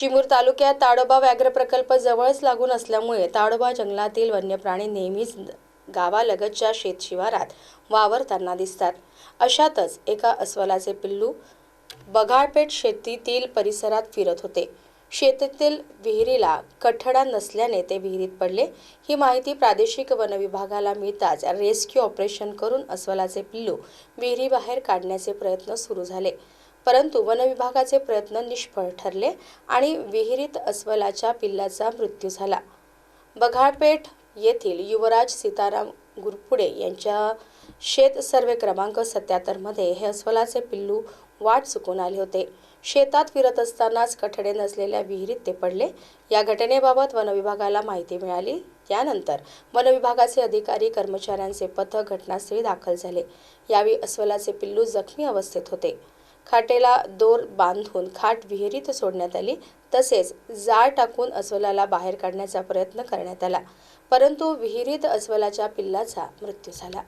चिमूर तालुक्यात ताडोबा व्याघ्र प्रकल्प जवळच लागून असल्यामुळे ताडोबा जंगलातील वन्य प्राणी नेहमीच गावालगतच्या शेतशिवारात वावरताना दिसतात. अशातच एका अस्वलाचे पिल्लू बघाळपेठ शेतीतील परिसरात फिरत होते. शेतातील विहिरीला कठडा नसल्याने ते विहिरीत पडले. ही माहिती प्रादेशिक वन विभागाला मिळताच रेस्क्यू ऑपरेशन करून अस्वलाचे पिल्लू विहिरीबाहेर काढण्याचे प्रयत्न सुरू झाले. परंतु वनविभागाचे प्रयत्न निष्फळ ठरले आणि विहिरीत अस्वलाच्या पिल्लाचा मृत्यू झाला. बघाळपेठ येथील युवराज सीताराम गुरपुडे यांच्या शेत सर्वे क्रमांक सत्याहत्तरमध्ये हे अस्वलाचे पिल्लू वाट चुकून आले होते. शेतात फिरत असतानाच कठडे नसलेल्या विहिरीत ते पडले. या घटनेबाबत वनविभागाला माहिती मिळाली. त्यानंतर वनविभागाचे अधिकारी कर्मचाऱ्यांचे पथक घटनास्थळी दाखल झाले. यावेळी अस्वलाचे पिल्लू जखमी अवस्थेत होते. खाटेला दोर बांधून खाट विहिरीत सोडण्यात आली. तसेच जाळ टाकून अस्वलाला बाहेर काढण्याचा प्रयत्न करण्यात आला. परंतु विहिरीत अस्वलाच्या पिल्लाचा मृत्यू झाला.